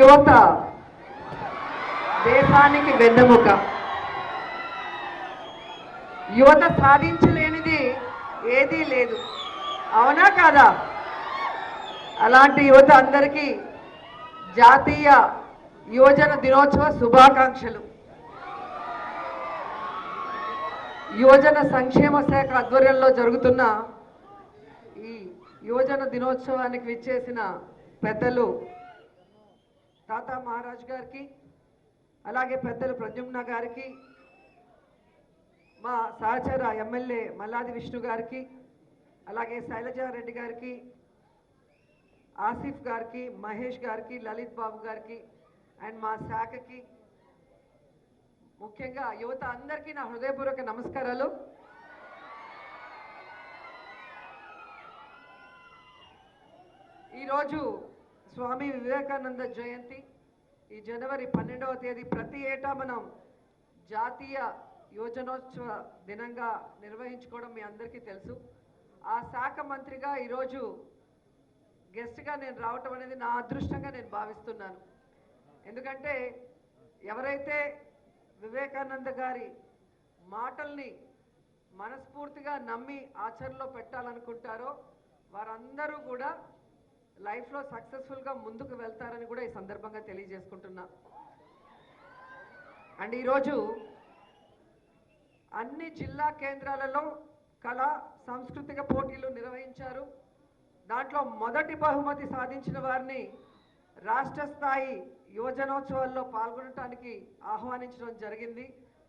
యువత దేశానికి వెన్నెముక. యువత సాధించలేనిది ఏదీ లేదు. అవునా కాదా? అలాంటి యువత అందరికీ జాతీయ యువజన దినోత్సవ శుభాకాంక్షలు. యువజన సంక్షేమ శాఖ ఆధ్వర్యంలో జరుగుతున్న ఈ యువజన దినోత్సవానికి విచ్చేసిన పెద్దలు తాతా మహారాజ్ గారికి అలాగే పెద్దలు ప్రద్యుమ్న గారికి మా సహచర ఎమ్మెల్యే మల్లాది విష్ణు గారికి అలాగే శైలజారెడ్డి గారికి ఆసిఫ్ గారికి మహేష్ గారికి లలిత్ బాబు గారికి అండ్ మా శాఖకి ముఖ్యంగా యువత అందరికీ నా హృదయపూర్వక నమస్కారాలు. ఈరోజు స్వామి వివేకానంద జయంతి. ఈ జనవరి పన్నెండవ తేదీ ప్రతి ఏటా మనం జాతీయ యోజనోత్సవ దినంగా నిర్వహించుకోవడం మీ అందరికీ తెలుసు. ఆ శాఖ మంత్రిగా ఈరోజు గెస్ట్గా నేను రావటం అనేది నా అదృష్టంగా నేను భావిస్తున్నాను. ఎందుకంటే ఎవరైతే వివేకానంద గారి మాటల్ని మనస్ఫూర్తిగా నమ్మి ఆచరణలో పెట్టాలనుకుంటారో వారందరూ కూడా లైఫ్లో సక్సెస్ఫుల్గా ముందుకు వెళ్తారని కూడా ఈ సందర్భంగా తెలియజేసుకుంటున్నా. అండ్ ఈరోజు అన్ని జిల్లా కేంద్రాలలో కళా సాంస్కృతిక పోటీలు నిర్వహించారు. దాంట్లో మొదటి బహుమతి సాధించిన వారిని రాష్ట్ర స్థాయి యువజనోత్సవాల్లో పాల్గొనడానికి ఆహ్వానించడం జరిగింది.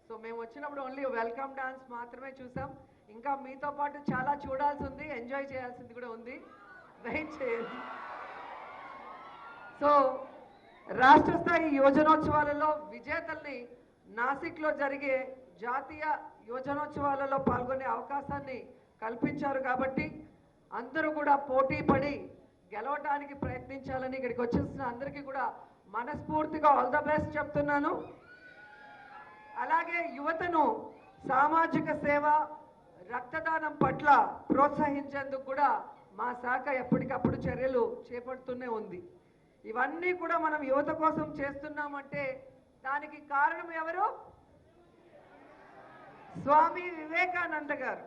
సో మేము వచ్చినప్పుడు ఓన్లీ వెల్కమ్ డాన్స్ మాత్రమే చూసాం. ఇంకా మీతో పాటు చాలా చూడాల్సి ఉంది ఎంజాయ్ చేయాల్సింది కూడా ఉంది. వెయిట్ చేయండి సో రాష్ట్ర స్థాయి యోజనోత్సవాలలో విజేతల్ని నాసిక్లో జరిగే జాతీయ యోజనోత్సవాలలో పాల్గొనే అవకాశాన్ని కల్పించారు కాబట్టి అందరూ కూడా పోటీ పడి గెలవటానికి ప్రయత్నించాలని ఇక్కడికి వచ్చేసిన అందరికీ కూడా మనస్ఫూర్తిగా ఆల్ ద బెస్ట్ చెప్తున్నాను. అలాగే యువతను సామాజిక సేవ రక్తదానం పట్ల ప్రోత్సహించేందుకు కూడా మా శాఖ ఎప్పటికప్పుడు చర్యలు చేపడుతూనే ఉంది. ఇవన్నీ కూడా మనం యువత కోసం చేస్తున్నామంటే దానికి కారణం ఎవరు? స్వామి వివేకానంద గారు.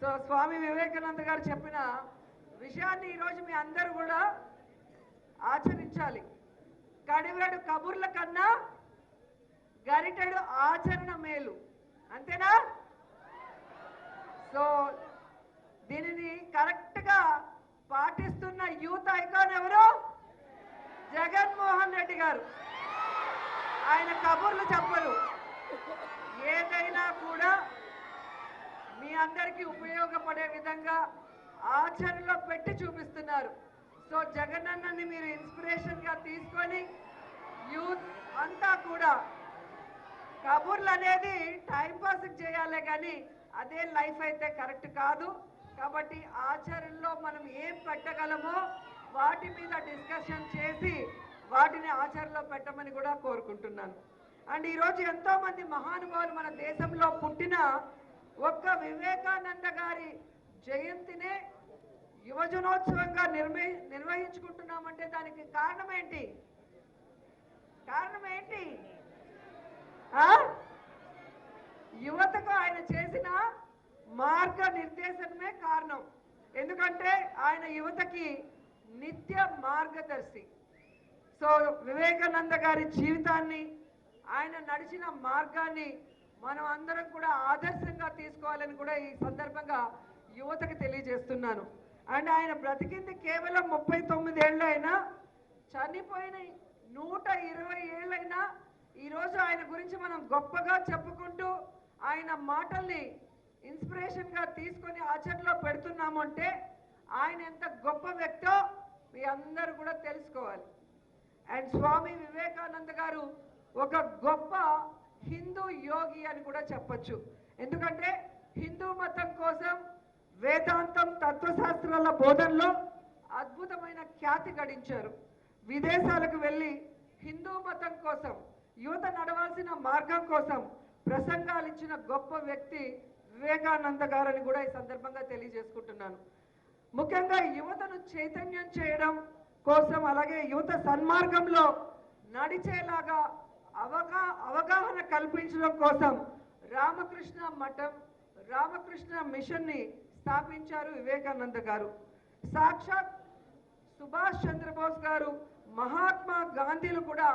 సో స్వామి వివేకానంద గారు చెప్పిన విషయాన్ని ఈరోజు మీ అందరూ కూడా ఆచరించాలి. కడివేడు కబుర్ల కన్నా గరిటెడు ఆచరణ మేలు. అంతేనా? సో దీనిని కరెక్ట్గా పాటిస్తున్న యూత్ ఐకాన్ ఎవరు? జగన్మోహన్ రెడ్డి గారు. ఆయన కబుర్లు చెప్పరు. ఏదైనా కూడా మీ అందరికీ ఉపయోగపడే విధంగా ఆచరణలో పెట్టి చూపిస్తున్నారు. సో జగన్ అన్నని మీరు ఇన్స్పిరేషన్గా తీసుకొని యూత్ అంతా కూడా కబుర్లు అనేది టైంపాస్ చేయాలే కానీ అదే లైఫ్ అయితే కరెక్ట్ కాదు. కాబట్టి ఆచరణలో మనం ఏం పెట్టగలమో వాటి మీద డిస్కషన్ చేసి వాటిని ఆచరణలో పెట్టమని కూడా కోరుకుంటున్నాను. అండ్ ఈరోజు ఎంతో మంది మహానుభావులు మన దేశంలో పుట్టిన ఒక్క వివేకానంద గారి జయంతినే యువజనోత్సవంగా నిర్మి నిర్వహించుకుంటున్నామంటే దానికి కారణం ఏంటి? కారణం ఏంటి? ఆ? యువతకు ఆయన చేసిన మార్గ నిర్దేశనమే కారణం. ఎందుకంటే ఆయన యువతకి నిత్య మార్గదర్శి. సో వివేకానంద గారి జీవితాన్ని ఆయన నడిచిన మార్గాన్ని మనం అందరం కూడా ఆదర్శంగా తీసుకోవాలని కూడా ఈ సందర్భంగా యువతకి తెలియజేస్తున్నాను. అండ్ ఆయన బ్రతికింది కేవలం ముప్పై తొమ్మిదేళ్ళు అయినా చనిపోయిన నూట ఇరవై ఏళ్ళైనా ఈరోజు ఆయన గురించి మనం గొప్పగా చెప్పుకుంటూ ఆయన మాటల్ని ఇన్స్పిరేషన్గా తీసుకొని ఆచరణలో పెడుతున్నాము అంటే ఆయన ఎంత గొప్ప వ్యక్తో మీ అందరూ కూడా తెలుసుకోవాలి. అండ్ స్వామి వివేకానంద గారు ఒక గొప్ప హిందూ యోగి అని కూడా చెప్పచ్చు. ఎందుకంటే హిందూ మతం కోసం వేదాంతం తత్వశాస్త్రాల బోధనలో అద్భుతమైన ఖ్యాతి గడించారు. విదేశాలకు వెళ్ళి హిందూ మతం కోసం యువత నడవాల్సిన మార్గం కోసం ప్రసంగాలు ఇచ్చిన గొప్ప వ్యక్తి వివేకానంద గారని కూడా ఈ సందర్భంగా తెలియజేసుకుంటున్నాను. ముఖ్యంగా యువతను చైతన్యం చేయడం కోసం అలాగే యువత సన్మార్గంలో నడిచేలాగా అవగా అవగాహన కల్పించడం కోసం రామకృష్ణ మఠం రామకృష్ణ మిషన్ని స్థాపించారు వివేకానంద గారు. సాక్షాత్ సుభాష్ చంద్రబోస్ గారు మహాత్మా గాంధీలు కూడా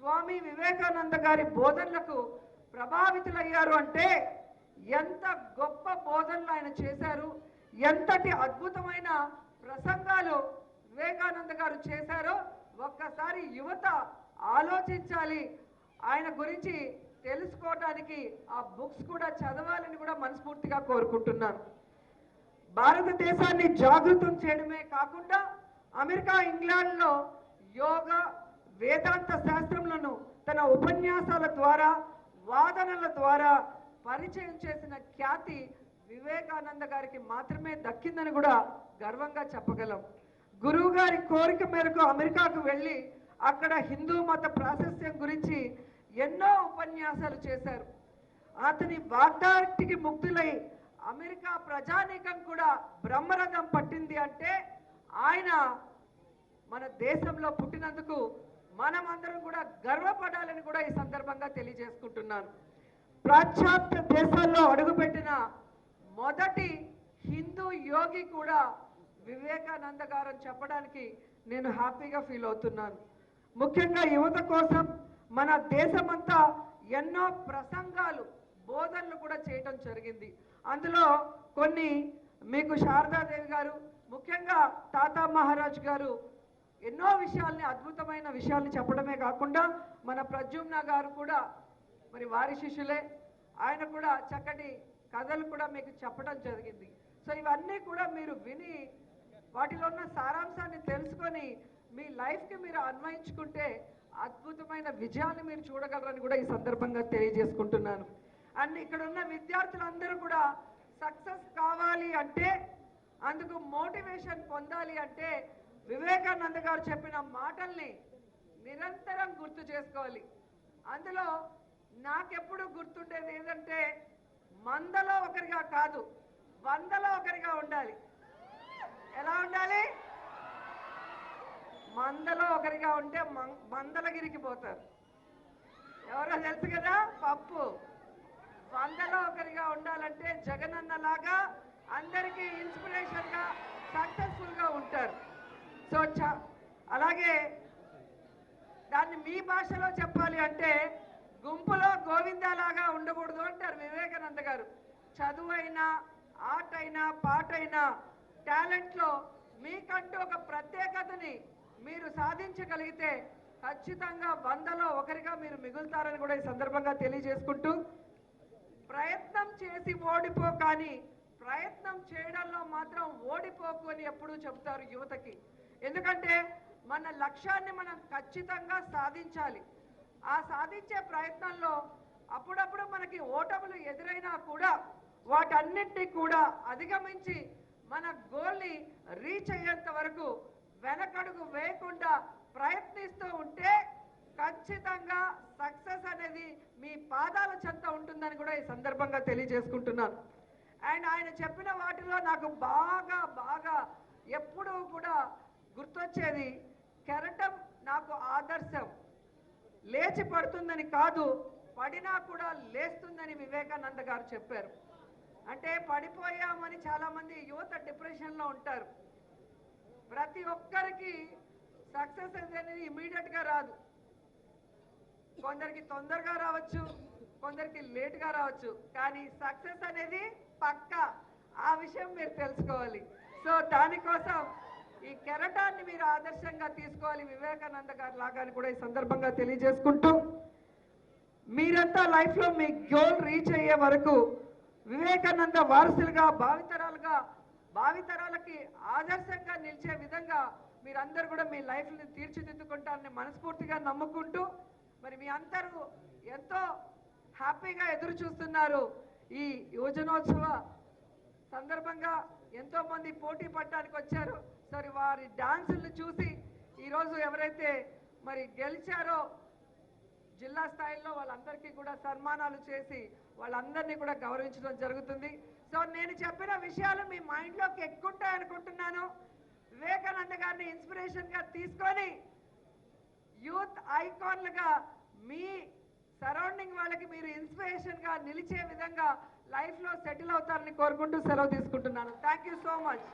స్వామి వివేకానంద గారి బోధనలకు ప్రభావితులయ్యారు అంటే ఎంత గొప్ప బోధనలు ఆయన చేశారు ఎంతటి అద్భుతమైన ప్రసంగాలు వివేకానంద గారు చేశారో ఒక్కసారి యువత ఆలోచించాలి. ఆయన గురించి తెలుసుకోవడానికి ఆ బుక్స్ కూడా చదవాలని కూడా మనస్ఫూర్తిగా కోరుకుంటున్నాను. భారతదేశాన్ని జాగృతం చేయడమే కాకుండా అమెరికా ఇంగ్లాండ్లో యోగా వేదాంత శాస్త్రములను తన ఉపన్యాసాల ద్వారా వాదనల ద్వారా పరిచయం చేసిన ఖ్యాతి వివేకానంద గారికి మాత్రమే దక్కిందని కూడా గర్వంగా చెప్పగలం. గురువు గారి కోరిక మేరకు అమెరికాకు వెళ్ళి అక్కడ హిందూ మత ప్రాశస్త్యం గురించి ఎన్నో ఉపన్యాసాలు చేశారు. అతని వాగ్దాటికి ముక్తులై అమెరికా ప్రజానీకం కూడా బ్రహ్మరథం పట్టింది అంటే ఆయన మన దేశంలో పుట్టినందుకు మనమందరం కూడా గర్వపడాలని కూడా ఈ సందర్భంగా తెలియజేసుకుంటున్నాను. పాశ్చాత్య దేశాల్లో అడుగుపెట్టిన మొదటి హిందూ యోగి కూడా వివేకానంద గారు అని చెప్పడానికి నేను హ్యాపీగా ఫీల్ అవుతున్నాను. ముఖ్యంగా యువత కోసం మన దేశమంతా ఎన్నో ప్రసంగాలు బోధనలు కూడా చేయటం జరిగింది. అందులో కొన్ని మీకు శారదాదేవి గారు ముఖ్యంగా తాతా మహారాజ్ గారు ఎన్నో విషయాల్ని అద్భుతమైన విషయాల్ని చెప్పడమే కాకుండా మన ప్రజుమ్న గారు కూడా మరి వారి శిష్యులే ఆయన కూడా చక్కటి కథలు కూడా మీకు చెప్పడం జరిగింది. సో ఇవన్నీ కూడా మీరు విని వాటిలో ఉన్న సారాంశాన్ని తెలుసుకొని మీ లైఫ్కి మీరు అన్వయించుకుంటే అద్భుతమైన విజయాన్ని మీరు చూడగలరని కూడా ఈ సందర్భంగా తెలియజేసుకుంటున్నాను. అండ్ ఇక్కడ ఉన్న విద్యార్థులందరూ కూడా సక్సెస్ కావాలి అంటే అందుకు మోటివేషన్ పొందాలి అంటే వివేకానంద గారు చెప్పిన మాటల్ని నిరంతరం గుర్తు చేసుకోవాలి. అందులో నాకెప్పుడు గుర్తుండేది ఏంటంటే మందలో ఒకరిగా కాదు వందలో ఒకరిగా ఉండాలి. ఎలా ఉండాలి? మందలో ఒకరిగా ఉంటే మం- మందలగిరికి పోతారు. ఎవరో తెలుసు కదా పప్పు. వందలో ఒకరిగా ఉండాలంటే జగనన్న లాగా అందరికీ ఇన్స్పిరేషన్గా సక్సెస్ఫుల్గా ఉంటారు. సో చ- అలాగే దాన్ని మీ భాషలో చెప్పాలి అంటే గోవిందాలాగా ఉండకూడదు అంటారు వివేకానంద గారు. చదువు అయినా ఆర్ట్ అయినా పాట అయినా టాలెంట్లో మీకంటూ ఒక ప్రత్యేకతని మీరు సాధించగలిగితే ఖచ్చితంగా వందలో ఒకరిగా మీరు మిగులుతారని కూడా ఈ సందర్భంగా తెలియజేసుకుంటూ ప్రయత్నం చేసి ఓడిపో కానీ ప్రయత్నం చేయడంలో మాత్రం ఓడిపోకు అని ఎప్పుడూ చెబుతారు యువతకి. ఎందుకంటే మన లక్ష్యాన్ని మనం ఖచ్చితంగా సాధించాలి. ఆ సాధించే ప్రయత్నంలో అప్పుడప్పుడు మనకి ఓటములు ఎదురైనా కూడా వాటన్నింటినీ కూడా అధిగమించి మన గోల్ని రీచ్ అయ్యేంత వరకు వెనకడుగు వేయకుండా ప్రయత్నిస్తూ ఉంటే ఖచ్చితంగా సక్సెస్ అనేది మీ పాదాల చెంత ఉంటుందని కూడా ఈ సందర్భంగా తెలియజేసుకుంటున్నాను. అండ్ ఆయన చెప్పిన వాటిలో నాకు బాగా బాగా ఎప్పుడూ కూడా గుర్తొచ్చేది కెరటం నాకు ఆదర్శం. లేచి పడుతుందని కాదు పడినా కూడా లేస్తుందని వివేకానంద గారు చెప్పారు. అంటే పడిపోయామని చాలామంది యువత డిప్రెషన్లో ఉంటారు. ప్రతి ఒక్కరికి సక్సెస్ అనేది ఇమీడియట్గా రాదు. కొందరికి తొందరగా రావచ్చు కొందరికి లేట్గా రావచ్చు. కానీ సక్సెస్ అనేది పక్కా. ఆ విషయం మీరు తెలుసుకోవాలి. సో దానికోసం ఈ కెరటాన్ని మీరు ఆదర్శంగా తీసుకోవాలి వివేకానంద గారి లాగా అని కూడా ఈ సందర్భంగా తెలియజేసుకుంటూ మీరంతా లైఫ్లో మీ గోల్ రీచ్ అయ్యే వరకు వివేకానంద వారసులుగా భావితరాలుగా భావితరాలకి ఆదర్శంగా నిలిచే విధంగా మీరందరూ కూడా మీ లైఫ్ని తీర్చిదిద్దుకుంటారని మనస్ఫూర్తిగా నమ్ముకుంటూ మరి మీ అందరూ ఎంతో హ్యాపీగా ఎదురు చూస్తున్నారు ఈ యువజనోత్సవ సందర్భంగా. ఎంతో మంది పోటీ పడడానికి వచ్చారు. సరే వారి డాన్సులను చూసి ఈరోజు ఎవరైతే మరి గెలిచారో జిల్లా స్థాయిలో వాళ్ళందరికీ కూడా సన్మానాలు చేసి వాళ్ళందరినీ కూడా గౌరవించడం జరుగుతుంది. సో నేను చెప్పిన విషయాలు మీ మైండ్లోకి ఎక్కుంటాయి అనుకుంటున్నాను. వివేకానంద గారిని ఇన్స్పిరేషన్గా తీసుకొని యూత్ ఐకాన్లుగా మీ సరౌండింగ్ వాళ్ళకి మీరు ఇన్స్పిరేషన్గా నిలిచే విధంగా లైఫ్లో సెటిల్ అవుతారని కోరుకుంటూ సెలవు తీసుకుంటున్నాను. Thank you so much.